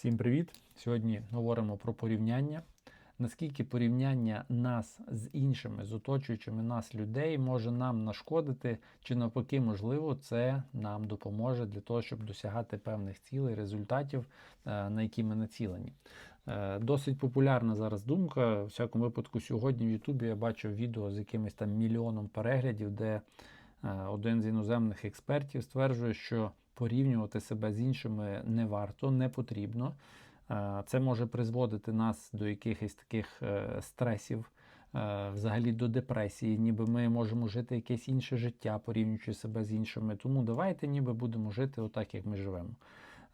Всім привіт! Сьогодні говоримо про порівняння. Наскільки порівняння нас з іншими, з оточуючими нас людей може нам нашкодити, чи навпаки, можливо, це нам допоможе для того, щоб досягати певних цілей, результатів, е, на які ми націлені. Е, Досить популярна зараз думка. У всякому випадку, сьогодні в Ютубі я бачив відео з якимось там мільйоном переглядів, де е, один з іноземних експертів стверджує, що порівнювати себе з іншими не варто, не потрібно. Е, Це може призводити нас до якихось таких е, стресів, е, взагалі до депресії, ніби ми можемо жити якесь інше життя, порівнюючи себе з іншими. Тому давайте ніби будемо жити отак, як ми живемо.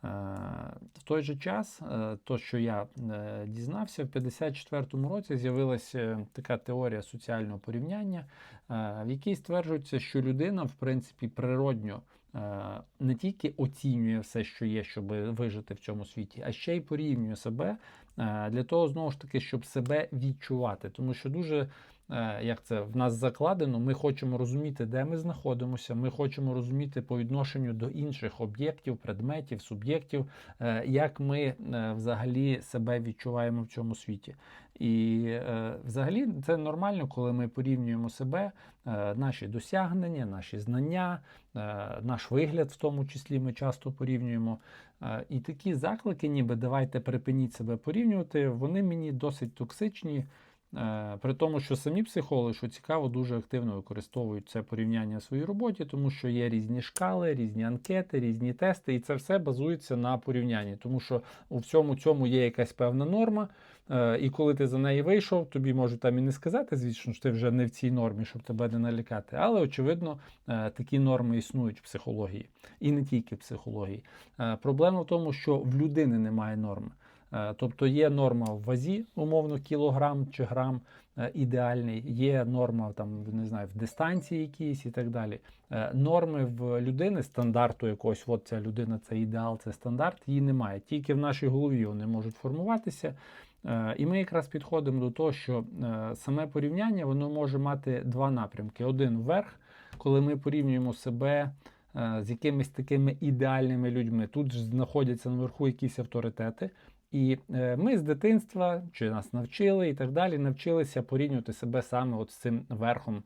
Е, В той же час, е, то, що я е, дізнався, в 54-му році з'явилася така теорія соціального порівняння, в якій стверджується, що людина, в принципі, природньо не тільки оцінює все, що є, щоб вижити в цьому світі, а ще й порівнює себе для того, знову ж таки, щоб себе відчувати. Тому що дуже. е, Як це в нас закладено, ми хочемо розуміти, де ми знаходимося. Ми хочемо розуміти по відношенню до інших об'єктів, предметів, суб'єктів, е, як ми е, взагалі себе відчуваємо в цьому світі. І е, взагалі це нормально, коли ми порівнюємо себе, е, наші досягнення, наші знання, е, наш вигляд, в тому числі ми часто порівнюємо. І такі заклики, ніби давайте припиніть себе порівнювати, вони мені досить токсичні. Е, При тому, що самі психологи, що цікаво, дуже активно використовують це порівняння в своїй роботі, тому що є різні шкали, різні анкети, різні тести, і це все базується на порівнянні, тому що у всьому цьому є якась певна норма. е, І коли ти за неї вийшов, тобі можуть там і не сказати, звісно, що ти вже не в цій нормі, щоб тебе не налякати. Але очевидно, е, такі норми існують в психології, і не тільки в психології. Проблема в тому, що в людини немає норми. Е, Тобто є норма в вазі, умовно, кілограм чи грам е, ідеальний, є норма там, не знаю, в дистанції якійсь і так далі. Е, Норми в людини, стандарту якогось, от ця людина, це ідеал, це стандарт, її немає. Тільки в нашій голові вони можуть формуватися. І ми якраз підходимо до того, що саме порівняння воно може мати два напрямки: один вверх, коли ми порівнюємо себе з якимись такими ідеальними людьми. Тут ж знаходяться наверху якісь авторитети. І е, ми з дитинства, чи нас навчили і так далі, навчилися порівнювати себе саме от з цим верхом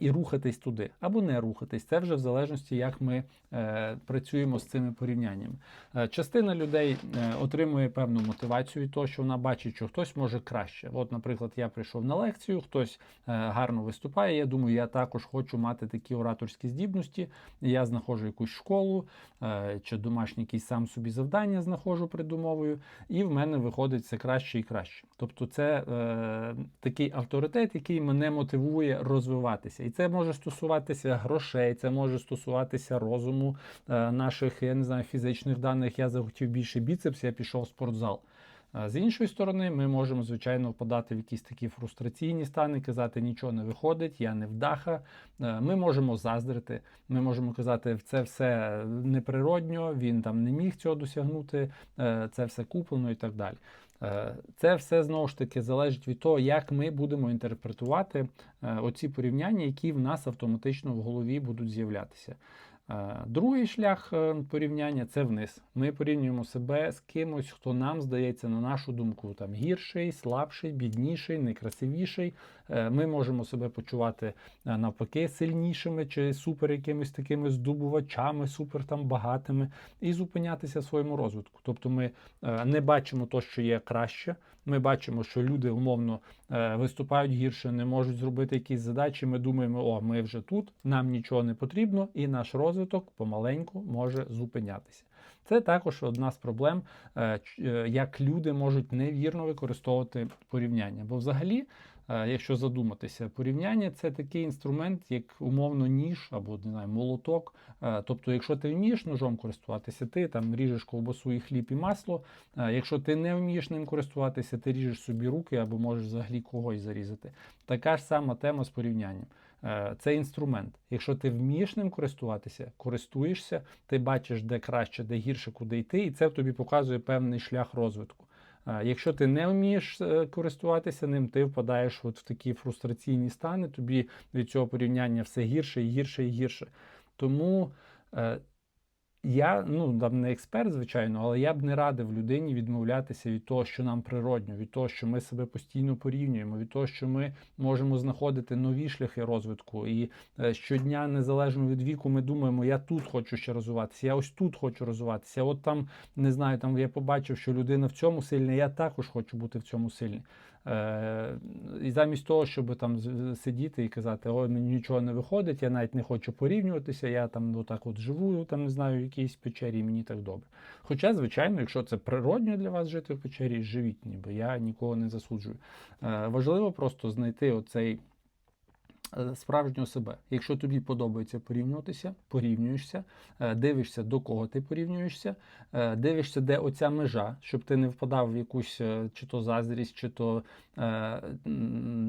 і рухатись туди, або не рухатись. Це вже в залежності, як ми е, працюємо з цими порівняннями. Е, частина людей е, отримує певну мотивацію від того, що вона бачить, що хтось може краще. От, наприклад, я прийшов на лекцію, хтось е, гарно виступає. Я думаю, я також хочу мати такі ораторські здібності. Я знаходжу якусь школу е, чи домашні якісь сам собі завдання знаходжу придумовою, і в мене виходить все краще і краще. Тобто, це е, такий авторитет, який мене мотивує розвиватися. І це може стосуватися грошей, це може стосуватися розуму е, наших, я не знаю, фізичних даних. Я захотів більше біцепс, я пішов в спортзал. З іншої сторони, ми можемо, звичайно, впадати в якісь такі фрустраційні стани, казати, нічого не виходить, я не вдаха. Е, Ми можемо заздрити, ми можемо казати, це все неприродньо, він там не міг цього досягнути, е, це все куплено і так далі. Е, Це все знову ж таки залежить від того, як ми будемо інтерпретувати е, оці порівняння, які в нас автоматично в голові будуть з'являтися. Е, Другий шлях е, порівняння це вниз. Ми порівнюємо себе з кимось, хто нам здається, на нашу думку, там гірший, слабший, бідніший, некрасивіший. Е, Ми можемо себе почувати навпаки сильнішими чи супер якимись такими здобувачами, супер там багатими, і зупинятися в своєму розвитку. Тобто ми не бачимо то, що є краще. Ми бачимо, що люди умовно е, виступають гірше, не можуть зробити якісь задачі. Ми думаємо, о, ми вже тут, нам нічого не потрібно, і наш розвиток помаленьку може зупинятися. Це також одна з проблем, е, е, як люди можуть невірно використовувати порівняння. Бо взагалі, е, якщо задуматися, порівняння це такий інструмент, як умовно ніж або не знаю, молоток. Тобто, якщо ти вмієш ножом користуватися, ти там ріжеш ковбасу і хліб і масло. Якщо ти не вмієш ним користуватися, ти ріжеш собі руки або можеш взагалі когось зарізати. Така ж сама тема з порівнянням. Е, Це інструмент. Якщо ти вмієш ним користуватися, користуєшся, ти бачиш, де краще, де гірше, куди йти, і це тобі показує певний шлях розвитку. Е, Якщо ти не вмієш е, користуватися ним, ти впадаєш от в такі фрустраційні стани, тобі від цього порівняння все гірше і гірше і гірше. Тому Я ну там не експерт, звичайно, але я б не радив людині відмовлятися від того, що нам природньо, від того, що ми себе постійно порівнюємо, від того, що ми можемо знаходити нові шляхи розвитку. І е, щодня, незалежно від віку, ми думаємо, я тут хочу ще розвиватися, я ось тут хочу розвиватися. От там не знаю, там я побачив, що людина в цьому сильна, я також хочу бути в цьому сильний. Е, і замість того, щоб там сидіти і казати, ой, мені нічого не виходить, я навіть не хочу порівнюватися, я там отак от живу, там не знаю, в якійсь печері, мені так добре. Хоча, звичайно, якщо це природньо для вас жити в печері, живіть, ніби я нікого не засуджую. Е, важливо просто знайти оцей справжнього себе. Якщо тобі подобається порівнюватися, порівнюєшся, е, дивишся, до кого ти порівнюєшся, е, дивишся, де оця межа, щоб ти не впадав в якусь е, чи то заздрість, чи то е,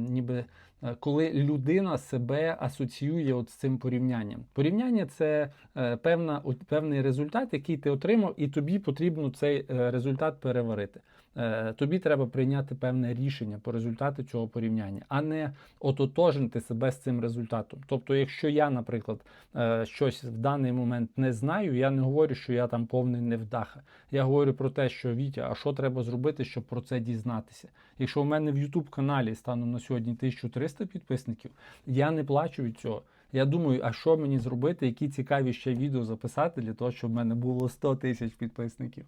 ніби. е, Коли людина себе асоціює от з цим порівнянням, порівняння це е, певна, певний результат, який ти отримав, і тобі потрібно цей е, результат переварити. Е, Тобі треба прийняти певне рішення по результату цього порівняння, а не ототожнити себе з цим результатом. Тобто, якщо я, наприклад, е, щось в даний момент не знаю, я не говорю, що я там повний невдаха. Я говорю про те, що Вітя, а що треба зробити, щоб про це дізнатися. Якщо в мене в YouTube каналі станом на сьогодні 1300 підписників, я не плачу від цього. Я думаю, а що мені зробити, які цікаві ще відео записати для того, щоб в мене було 100 тисяч підписників.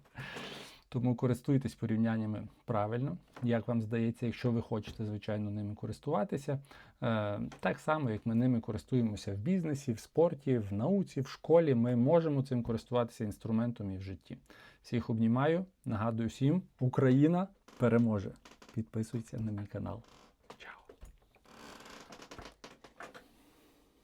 Тому користуйтесь порівняннями правильно, як вам здається, якщо ви хочете, звичайно, ними користуватися. Е, так само, як ми ними користуємося в бізнесі, в спорті, в науці, в школі. Ми можемо цим користуватися інструментом і в житті. Всіх обнімаю. Нагадую всім, Україна переможе. Підписуйся на мій канал. Чао!